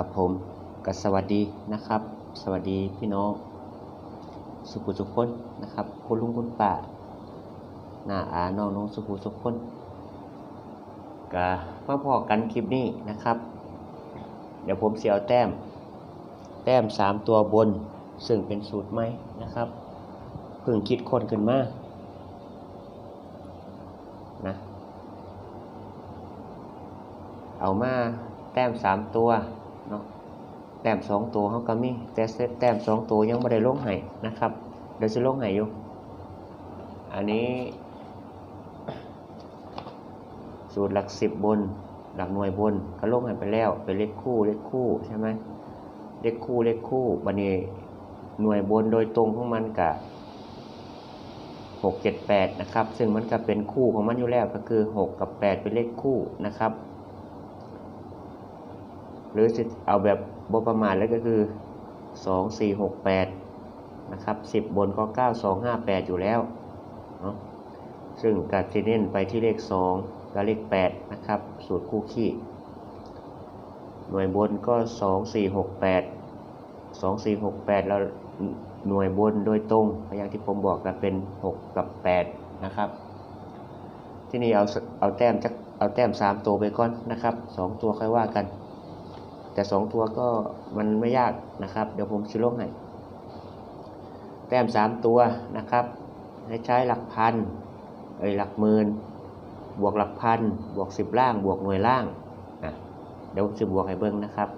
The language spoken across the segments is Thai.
ครับผมก็สวัสดีนะครับ สวัสดีพี่น้อง สุขุสุขคนนะครับคุณลุงคุณป้าหน้าอาน้องน้องสุขุสุขคนก็มาพอกันคลิปนี้นะครับ เดี๋ยวผมเสียวแต้ม แต้มสามตัวบน ซึ่งเป็นสูตรใหมนะครับเพิ่งคิดคนขึ้นมานะเอามาแต้มสามตัว เนาะแต้มสองตัวเขาก็มีแต่เซตแต้มสองตัวยังไม่ได้ลงให้นะครับเดี๋ยวจะลงให้อยู่อันนี้ สูตรหลักสิบบน หลักหน่วยบนก็ลงให้ไปแล้วเป็นเลขคู่เลขคู่ใช่ไหมเลขคู่เลขคู่บันนี้หน่วยบนโดยตรงของมันกับหกเจ็ดแปดนะครับ ซึ่งมันก็เป็นคู่ของมันอยู่แล้วก็คือหกกับแปดเป็นเลขคู่นะครับ รือจะเอาแบบบประมาณแล้วก็คือ 2 4 6 8 นะครับ 10 บนก็ 9 2 5 8 อยู่แล้วเนาะซึ่งการที่เน้นไปที่เลข 2 กับเลข 8 นะครับ สูตรคู่ขี้ หน่วยบนก็ 2 4 6 8 2 4 6 8 แล้วหน่วยบนโดยตรงอย่างที่ผมบอกกันเป็น 6 กับ 8 นะครับ ที่นี่เอาเอาแต้มจักเอาแต้ม 3 ตัวไปก่อนนะครับ 2 ตัวค่อยว่ากัน แต่สองตัวก็มันไม่ยากนะครับ เดี๋ยวผมชิลงให้ แต้มสามตัวนะครับ ให้ใช้หลักพันเอ้ยหลักหมื่นบวกหลักพันบวกสิบล่าง บวกหน่วยล่างนะเดี๋ยวผมจะบวกให้เบิ้งนะครับ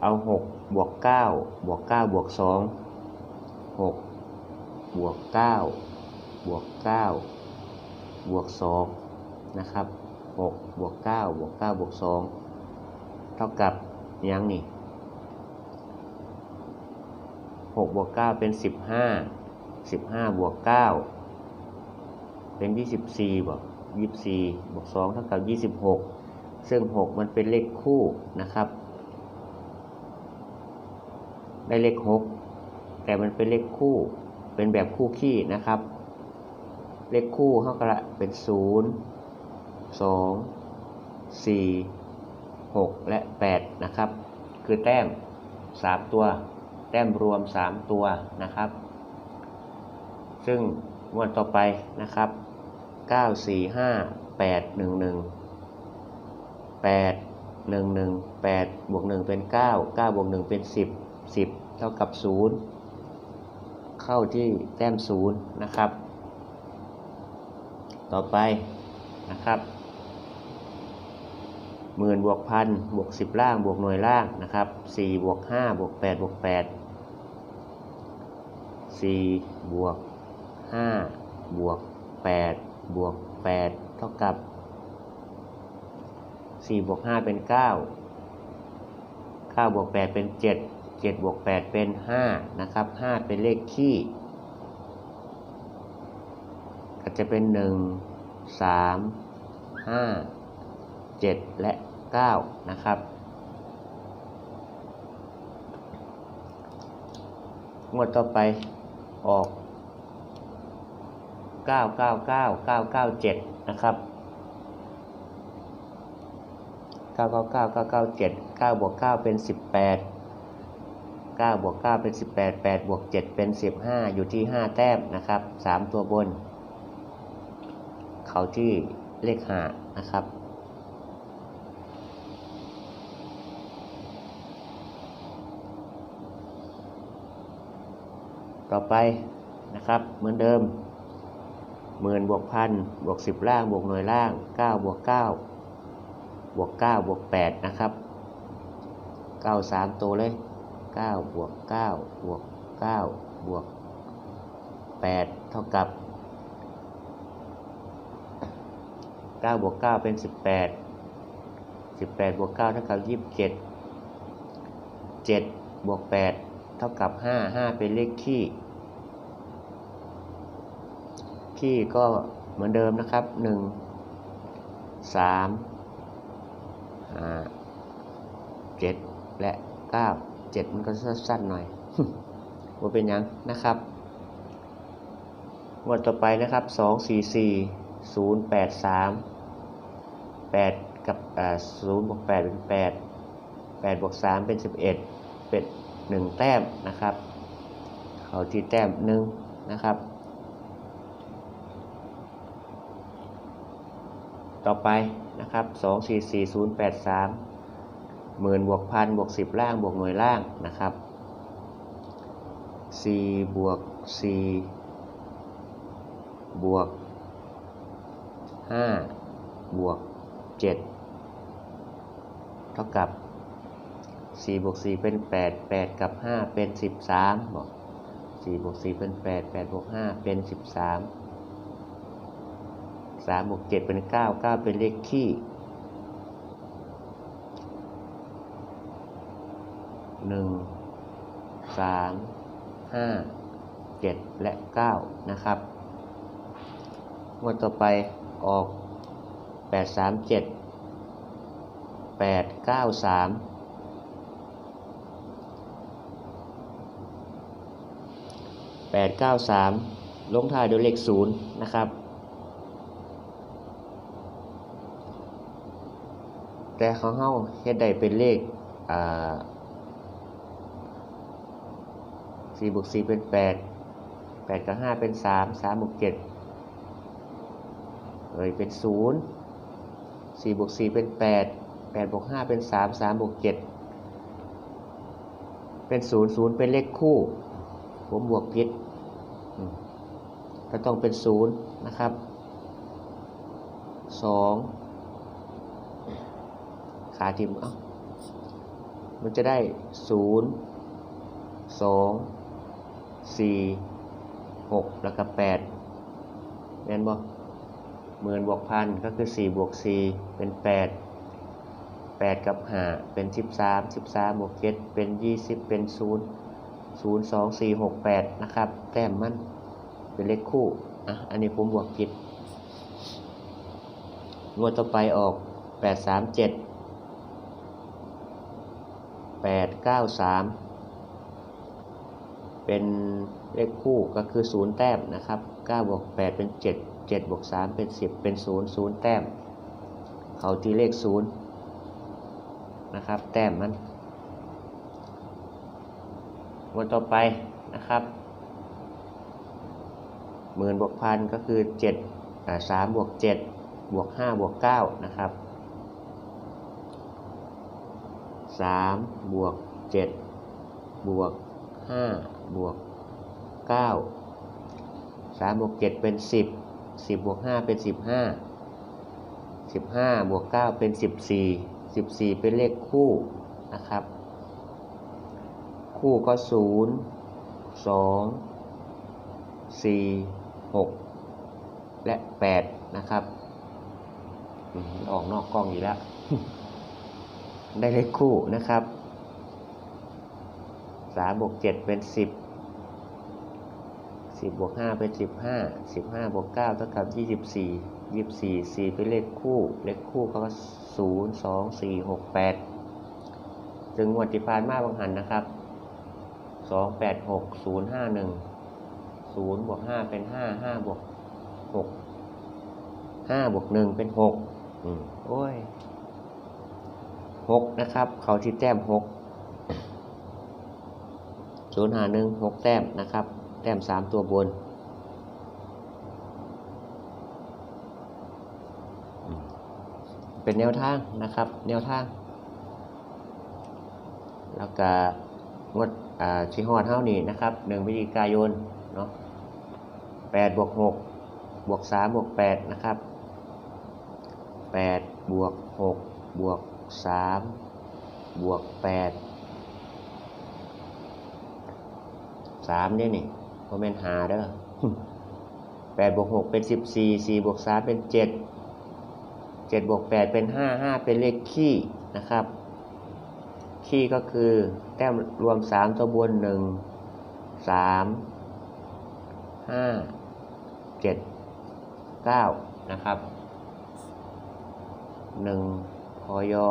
เอาหกบวกเก้าบวกเก้าบวกสองหกบวกเก้าบวกเก้าบวกสองนะครับ 6บวก9บวก9บวก2เท่ากับยังนี่6บวก9เป็น 15 15บวก9เป็น 24บวก24บวก2เท่ากับ 26 ซึ่ง 6 มันเป็นเลขคู่นะครับ ได้เลข 6 แต่มันเป็นเลขคู่เป็นแบบคู่ขี้นะครับ เลขคู่เท่ากับเป็น 0 สองสี่หกและแปดนะครับ คือแต้มสามตัว แต้มรวมสามตัวนะครับ ซึ่งงวดต่อไปนะครับเก้าสี่ห้าแปดหนึ่งหนึ่งแปดหนึ่งหนึ่งแปดบวกหนึ่งเป็นเก้าเก้าบวกหนึ่งเป็นสิบสิบเท่ากับศูนย์เข้าที่แต้มศูนย์นะครับ ต่อไปนะครับ หมื่นบวกพันบวกสิบล่างบวกหน่วยล่างนะครับสี่บวกห้าบวกแปดบวกแปดสี่บวกห้าบวกแปดบวกแปดเท่ากับสี่บวกห้าเป็นเก้าเก้าบวกแปดเป็นเจ็ดเจ็ดบวกแปดเป็นห้านะครับห้าเป็นเลขคี่ก็จะเป็นหนึ่งสามห้า 7 และ 9 นะครับ งวดต่อไปออก 999 997 นะครับ 999 997 9บวก9เป็น 18 9บวก9เป็น 18 8บวก7เป็น 15 อยู่ที่ 5 แต้มนะครับ 3 ตัวบน เขาที่เลข5นะครับ ต่อไปนะครับ เหมือนเดิมหมื่นบวกพันบวกสิบล่างบวกหน่วยล่างเก้าบวกเก้าบวกเก้าบวกแปดนะครับเก้าสามตัวเลยเก้าบวกเก้าบวกเก้าบวกแปดเท่ากับเก้าบวกเก้าเป็นสิบแปดสิบแปดบวกเก้าเท่ากับยี่สิบเจ็ดเจ็ดบวกแปดเท่ากับห้าห้าเป็นเลขขี้ ขี้ก็เหมือนเดิมนะครับหนึ่งสามเจ็ดและเก้าเจ็ดมันก็สั้นๆหน่อยว่าเป็นยังนะครับงวดต่อไปนะครับสองสี่สี่ศูนย์แปดสามแปดกับศูนย์บวกแปดเป็นแปดแปดบวกสามเป็นสิบเอ็ดเป็นหนึ่งแต้มนะครับ เขาที่แต้มหนึ่งนะครับ ต่อไปนะครับสองสี่สี่ศูนย์แปดสามหมื่นบวกพันบวกสิบล่างบวกหน่วยล่างนะครับสี่บวกสี่บวกห้าบวกเจ็ดเท่ากับสี่บวกสี่เป็นแปดแปดกับห้าเป็นสิบสามบอกสี่บวกสี่เป็นแปดแปดบวกห้าเป็นสิบ สามบวกเจ็ดเป็นเก้าเก้าเป็นเลขคี่หนึ่งสามห้าเจ็ดและเก้านะครับงวดต่อไปออกแปดสามเจ็ดแปดเก้าสามแปดเก้าสามลงท้ายด้วยเลขศูนย์นะครับ แต่ของเฮาเฮ็ดได้เป็นเลขอ่าสี่บวกสี่เป็นแปดแปดกับห้าเป็นสามสามบวกเจ็ดเอ้ยเป็นศูนย์สี่บวกสี่เป็นแปดแปดบวกห้าเป็นสามสามบวกเจ็ดเป็นศูนย์ศูนย์เป็นเลขคู่ ผมบวกผิดก็ต้องเป็นศูนย์นะครับสอง ขาทิมเอ้ามันจะได้ศูนย์สองสี่หกแล้วก็แปดแม่นบ่หมื่นบวกพันก็คือสี่บวกสี่เป็นแปดแปดกับห้าเป็นสิบสามสิบสามบวกเจ็ดเป็นยี่สิบเป็นศูนย์ศูนย์สองสี่หกแปดนะครับ แต้มมันเป็นเลขคู่อะอันนี้ผมบวกผิดงวดต่อไปออกแปดสามเจ็ด แปดเก้าสามเป็นเลขคู่ก็คือศูนย์แต้มนะครับเก้าบวกแปดเป็นเจ็ดเจ็ดบวกสามเป็นสิบเป็นศูนย์ศูนย์แต้ม เขาที่เลขศูนย์นะครับ แต้มมันวันต่อไปนะครับหมื่นบวกพันก็คือเจ็ดสามบวกเจ็ดบวกห้าบวกเก้านะครับ สามบวกเจ็ดบวกห้าบวกเก้าสามบวกเจ็ดเป็นสิบสิบบวกห้าเป็นสิบห้าสิบห้าบวกเก้าเป็นสิบสี่สิบสี่เป็นเลขคู่นะครับ คู่ก็ศูนย์สองสี่หกและแปดนะครับอออกนอกกล้องอีกแล้ว ได้เลขคู่นะครับสามบวกเจ็ดเป็นสิบสิบบวกห้าเป็นสิบห้าสิบห้าบวกเก้าเท่ากับยี่สิบสี่ยี่สิบสี่สี่เป็นเลขคู่ เลขคู่เขาก็ศูนย์สองสี่หกแปดจึงงวดที่ผ่านมาบางหันนะครับสองแปดหกศูนย์ห้าหนึ่งศูนย์บวกห้าเป็นห้าห้าบวกหกห้าบวกหนึ่งเป็นหกอืมโอ้ย หกนะครับ เขาที่แต้มหกศูนย์หาหนึ่งหกแต้มนะครับ แต้มสามตัวบนเป็นแนวทางนะครับ แนวทาง แล้วก็งวดชิฮอดเท่านี้นะครับหนึ่งพฤศจิกายนเนาะแปดบวกหกบวกสามบวกแปดนะครับแปดบวกหกบวก สามบวกแปดสามเนี่ยนี่โมเมนหาเด้อแปดบวกหกเป็นสิบสี่สี่บวกสามเป็นเจ็ดเจ็ดบวกแปดเป็นห้าห้าเป็นเลขคี่นะครับคี่ก็คือแต้มรวมสามตัวบนหนึ่งสามห้าเจ็ดเก้านะครับหนึ่ง พอยอ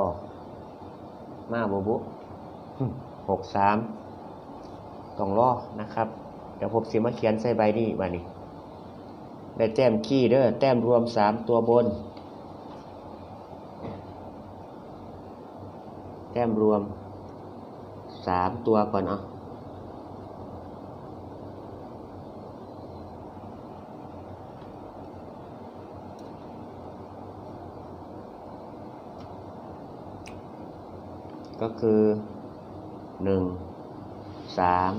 มาบุบุหกสามต้องรอนะครับ เดี๋ยวผมสิมาเขียนใส่ใบนี้มานี่ได้แต้มขี้เด้อแต้มรวมสามตัวบน แต้มรวมสามตัวก่อนเนาะ ก็คือหนึ่งสาม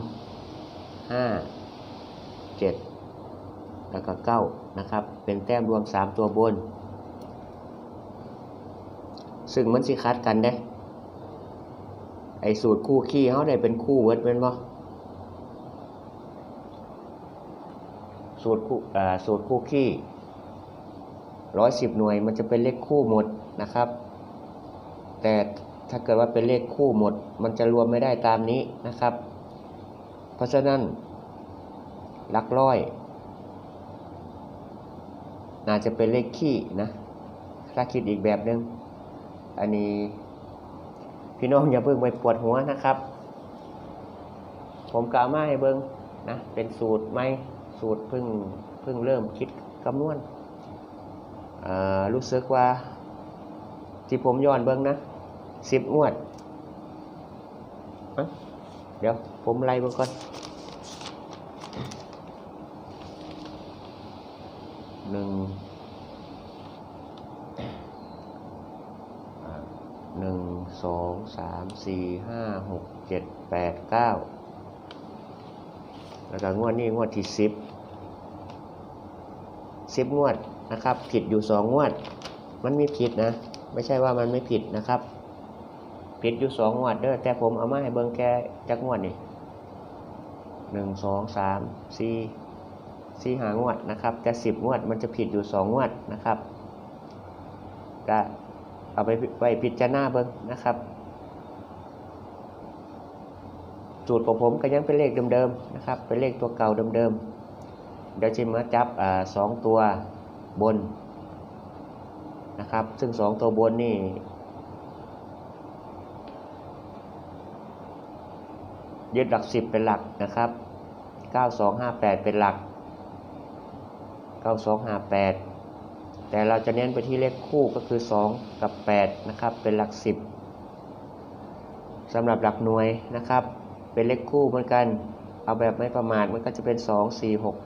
ห้าเจ็ดแล้วก็เก้านะครับ เป็นแต้มรวมสามตัวบน ซึ่งมันสิคัดกันได้ไอสูตรคู่ขี้เขาได้เป็นคู่เวิร์ดเป็นบ่สูตรคู่อ่าสูตรคู่ขี้ร้อยสิบหน่วยมันจะเป็นเลขคู่หมดนะครับ แต่ ถ้าเกิดว่าเป็นเลขคู่หมด มันจะรวมไม่ได้ตามนี้นะครับ เพราะฉะนั้นหลักร้อย น่าจะเป็นเลขขี้นะ ถ้าคิดอีกแบบหนึง อันนี้พี่น้องอย่าเพิ่งไปปวดหัวนะครับ ผมกล่าวมาให้เบิงนะเป็นสูตรไหมสูตรเพิ่งเพิ่งเริ่มคิดคำนวณรู้สึกว่าที่ผมย้อนเบิงนะ สิบงวดเดี๋ยว ผมไล่บิงก่อนหนึ่งหนึ่งสองสามสี่ห้าหกเจ็ดแปดเก้าแล้วก็งวดนี้งวดที่สิบสิบงวดนะครับ ผิดอยู่สองงวด มันมีผิดนะ ไม่ใช่ว่ามันไม่ผิดนะครับ ผิดอยู่สองงวดเด้อแต่ผมเอามาให้เบิ่งแค่จักงวดนี่หนึ่งสองสามสี่สี่หางวดนะครับแต่สิบงวดมันจะผิดอยู่สองงวดนะครับก็เอาไปไปพิจารณาเบิ้งนะครับสูตรของผมก็ยังเป็นเลขเดิมๆนะครับ เป็นเลขตัวเก่าเดิมๆเดี๋ยวจะมาจับอสองตัวบนนะครับ ซึ่งสองตัวบนนี่ ยึดหลักสิบเป็นหลักนะครับ 9258 เป็นหลัก 9258 แต่เราจะเน้นไปที่เลขคู่ก็คือ 2 กับ 8 นะครับ เป็นหลัก 10สำหรับหลักหน่วยนะครับ เป็นเลขคู่เหมือนกัน เอาแบบไม่ประมาทมันก็จะเป็น 2 4 6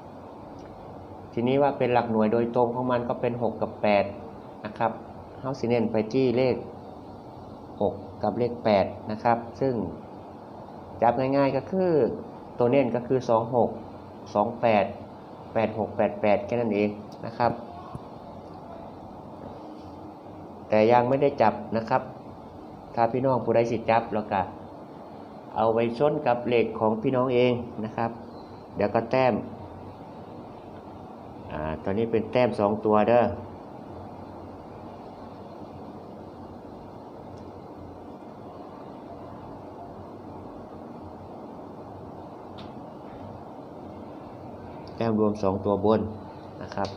8ทีนี้ว่าเป็นหลักหน่วยโดยตรงของมันก็เป็น 6 กับ 8 นะครับเฮาสิเน้นไปที่เลข 6 กับเลข 8 นะครับ ซึ่ง จับง่ายๆก็คือ ตัวเน้นก็คือ 26 28 86 88 แค่นั้นเองนะครับ แต่ยังไม่ได้จับนะครับ ถ้าพี่น้องผู้ใดสิจับแล้วก็เอาไว้ชนกับเหล็กของพี่น้องเองนะครับ เดี๋ยวก็แต้ม อ่า ตอนนี้เป็นแต้มสองตัวเด้อ ต้มรวมสองตัวบนนะครับ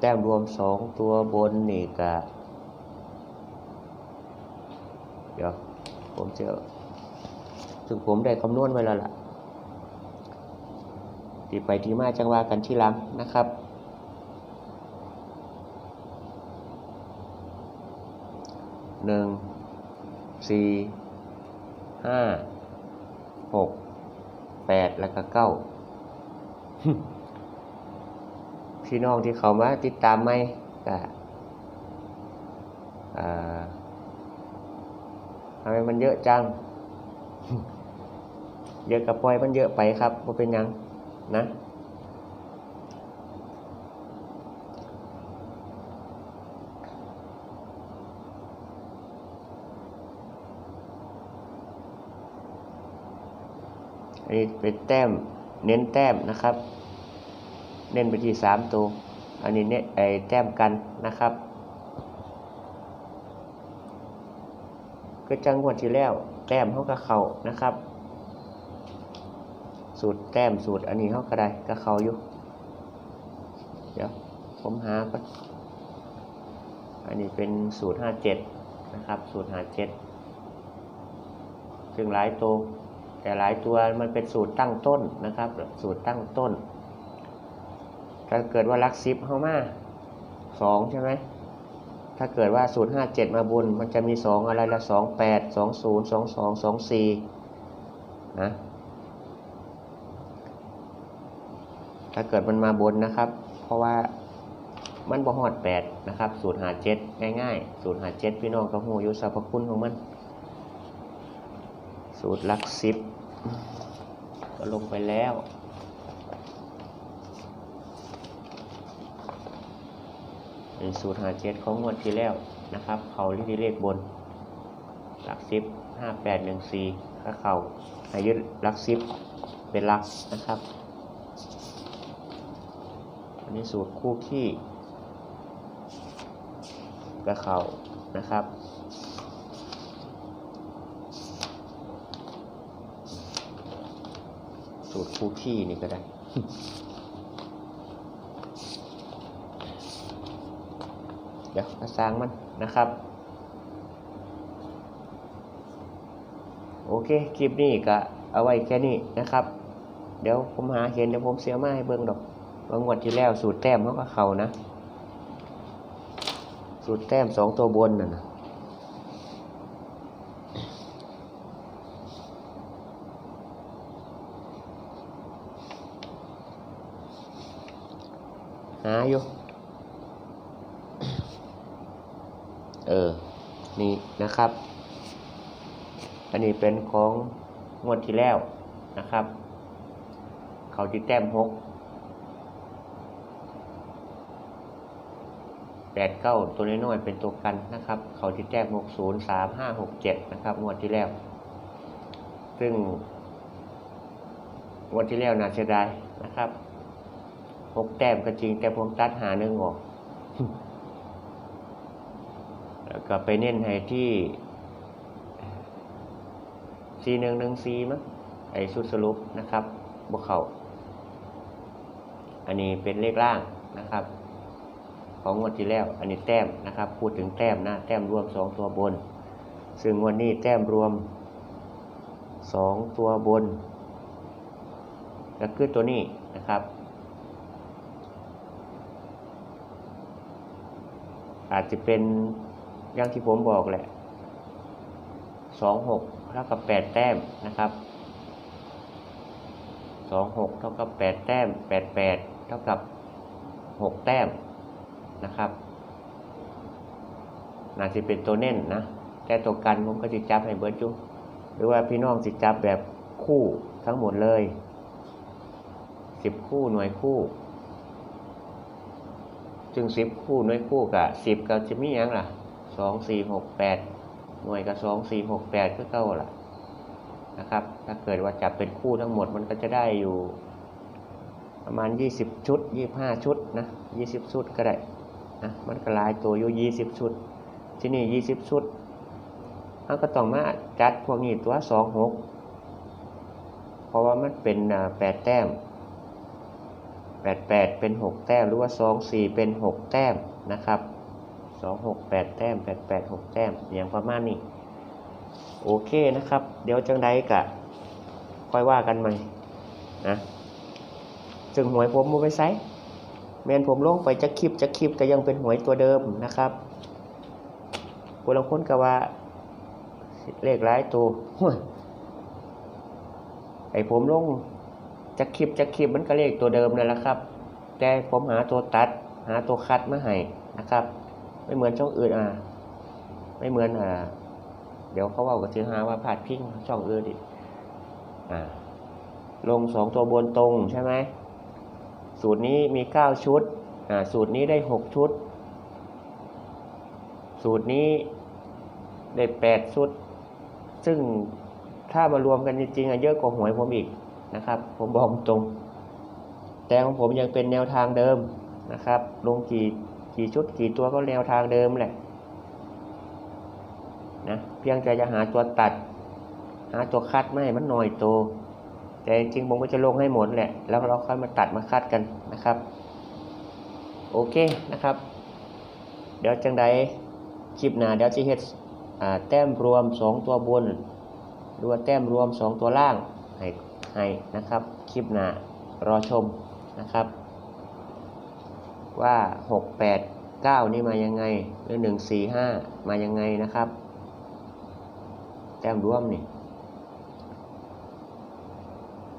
แต้มรวมสองตัวบนนี่กะเดี๋ยวผมจะถึงผมได้คำนวณไว้แล้วล่ะที่ไปที่มาจังว่ากันที่หลังนะครับ หนึ่งสี่ห้าหกแปดแล้วก็เก้าพี่น้องที่เขามาติดตามไหมก็อ่าทำไมมันเยอะจัง เยอะกับปล่อยมันเยอะไปครับว่าเป็นยังนะ อันนี้เป็นแต้มเน้นแต้มนะครับ เน้นไปที่สามตัว อันนี้เนี่ยไอแต้มกันนะครับ ก็จังหวดที่แล้ว แต้มเขาก็เข่านะครับ สูตรแต้มสูตรอันนี้เขาก็ได้ก็เข่าอยู่ เดี๋ยวผมหาก่อนอันนี้เป็นสูตรห้าเจ็ดนะครับ สูตรห้าเจ็ดซึ่งหลายตัว แต่หลายตัวมันเป็นสูตรตั้งต้นนะครับ สูตรตั้งต้น ถ้าเกิดว่าลักซิปเข้ามาสองใช่ไหมถ้าเกิดว่าสูตรห้าเจ็ดมาบนมันจะมีสองอะไรละสองแปดสองศูนย์สองสองสองสี่นะถ้าเกิดมันมาบนนะครับ เพราะว่ามันบ่ฮอดแปดนะครับ สูตรหาเจ็ดง่ายๆ สูตรหาเจ็ดพี่น้องก็หูยู่สรรพคุณของมัน สูตรลักซิปก็ลงไปแล้วเป็นสูตรหาเจ็ดของงวดที่แล้วนะครับ เขาที่เลขบนหลักซิปห้าแปดหนึ่งสี่ถ้าเขาให้ยึดหลักซิปเป็นหลักนะครับอันนี้สูตรคู่ขี้กระเขานะครับ สูตรคู่ขี้นี่ก็ได้ เดี๋ยวมาสร้างมันนะครับ โอเค คลิปนี้ก็เอาไว้แค่นี้นะครับ เดี๋ยวผมหาเห็นเดี๋ยวผมเสียมาให้เบิ่งดอกบางวันที่แล้วสูตรแต้มเขาก็เขานะ สูตรแต้มสองตัวบนน่ะนะ อยู่ เออ นี่นะครับ อันนี้เป็นของงวดที่แล้วนะครับ เขาที่แต้มหกแปดเก้าตัวน้อยๆเป็นตัวกันนะครับ เขาที่แต้มหกศูนย์สามห้าหกเจ็ดนะครับ งวดที่แล้ว ซึ่งงวดที่แล้วน่าเสียดายนะครับ หกแต้มก็จริง แต่ผมตัดหาหนึ่งออก แล้วก็ไปเน้นให้ที่ซีหนึ่งหนึ่งซีมั้งไอชุดสรุปนะครับบวกเขาอันนี้เป็นเลขล่างนะครับ ของงวดที่แล้ว อันนี้แต้มนะครับ พูดถึงแต้มนะ แต้มรวมสองตัวบน ซึ่งวันนี้แต้มรวมสองตัวบน ก็คือตัวนี้นะครับ อาจจะเป็นอย่างที่ผมบอกแหละสองหกเท่ากับแปดแต้มนะครับสองหกเท่ากับแปดแต้มแปดแปดเท่ากับหกแต้มนะครับน่าจะเป็นตัวเน้นนะ แต่ตัวกันผมก็จะจับให้เบิร์ดจุหรือว่าพี่น้องจะจับแบบคู่ทั้งหมดเลยสิบคู่หน่วยคู่ จึงสิบคู่หน่วยคู่กับสิบก็จะมีอย่างล่ะสองสี่หกแปดหน่วยกับสองสี่หกแปดก็เก้าล่ะนะครับ ถ้าเกิดว่าจับเป็นคู่ทั้งหมดมันก็จะได้อยู่ ประมาณยี่สิบชุดยี่ห้าชุดนะยี่สิบชุดก็ได้นะมันก็ลายตัวอยู่ยี่สิบชุด ที่นี่ยี่สิบชุดเราก็ต้องมาจัดพวกนี้ตัวสองหกเพราะว่ามันเป็นแปดแต้ม แปดแปดเป็นหกแต้ม หรือว่าสองสี่เป็นหกแต้มนะครับสองหกแปดแต้มแปดแปดหกแต้มอย่างประมาณนี้โอเคนะครับ เดี๋ยวจังใดกะค่อยว่ากันใหม่นะซึ่งหวยผมมูไปไซแมนผมลงไปจะคลิปจะคลิปก็ยังเป็นหวยตัวเดิมนะครับคนละคนก็ว่าเลขหลายตัวไอผมลง จะคลิปจะคลิปมันก็เลขตัวเดิมนั่นแหละครับ แต่ผมหาตัวตัด หาตัวคัดมาให้นะครับ ไม่เหมือนช่องอื่นอะไม่เหมือนอ่าเดี๋ยวเขาว่าก็ถือหาว่าพลาดพิงช่องอื่นดิอ่าลงสองตัวบนตรงใช่ไหมสูตรนี้มีเก้าชุดอ่าสูตรนี้ได้หกชุด สูตรนี้ได้แปดชุด ซึ่งถ้ามารวมกันจริงๆอะเยอะกว่าหวยผมอีก นะครับ ผมบอกตรง แต่ของผมยังเป็นแนวทางเดิมนะครับ ลงกี่กี่ชุดกี่ตัวก็แนวทางเดิมแหละนะเพียงแต่จะหาตัวตัด หาตัวคัดไม่ให้มันหน่อยโต แต่จริงๆผมก็จะลงให้หมดแหละ แล้วเราค่อยมาตัดมาคัดกันนะครับ โอเคนะครับ เดี๋ยวจังใดคลิปหน้าเดี๋ยวจะเฮ็ดแต้มรวมสองตัวบนดูว่าแต้มรวม 2 ตัวล่างให้ ให้นะครับ คลิปหน้ารอชมนะครับ ว่า 6 8 9 นี่มายังไงหรือ1 4 5 มายังไงนะครับ แต้มรวมนี่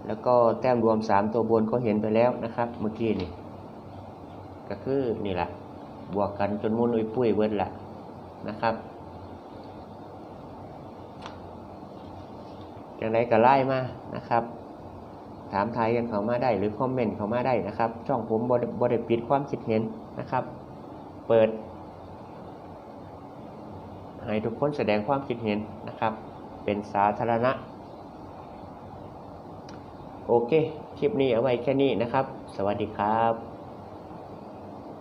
แล้วก็แต้มรวม 3 ตัวบนก็เห็นไปแล้วนะครับ เมื่อกี้นี่ก็คือนี่แหละบวกกันจนมุนอุยปุ้ยเบิร์ดละนะครับอย่างไรก็ไล่มานะครับ ถามทายกันเข้ามาได้หรือคอมเมนต์เข้ามาได้นะครับ ช่องผมบริบปิดความคิดเห็นนะครับ เปิดให้ทุกคนแสดงความคิดเห็นนะครับ เป็นสาธารณะ โอเค คลิปนี้เอาไว้แค่นี้นะครับ สวัสดีครับ